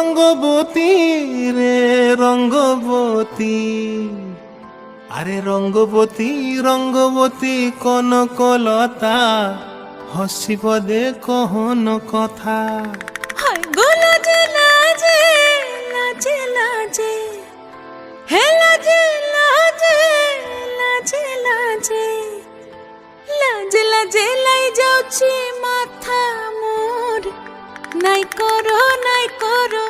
রঙ্গবতী রে, রঙ্গবতী। আরে রঙ্গবতী রঙ্গবতী কনকলতা হসিপদে কহন কথা। মাথা মোর। নাই করো নাই করো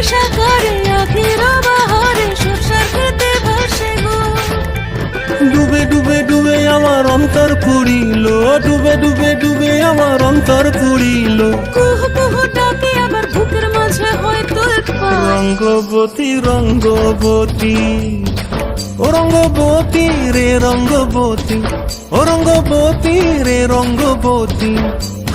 আকারে সাকারে আখির বাহারে সরষার খেতে ভাসে গো। ডুবে ডুবে ডুবে আমার অন্তর পুড়িল ডুবে ডুবে ডুবে আমার অন্তর পুড়িল। কুহু কুহু ডাকে আবার বুকের মাঝে রঙ্গবতী রঙ্গবতী রঙ্গবতী রে রঙ্গবতী রঙ্গবতী রে রঙ্গবতী।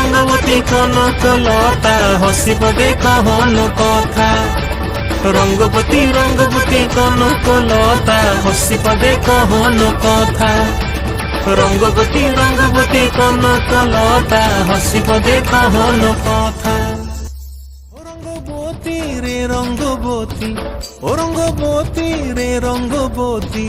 রঙ্গবতী কনক লতা, হসিব দে কহন কথা। রঙ্গবতী রঙ্গবতী কনক লতা, হসিব দে কহন কথা। রঙ্গবতী রঙ্গবতী কনক লতা, হসিব দে কহন কথা। রঙ্গবতী রে রঙ্গবতী ও রঙ্গবতী রে রঙ্গবতী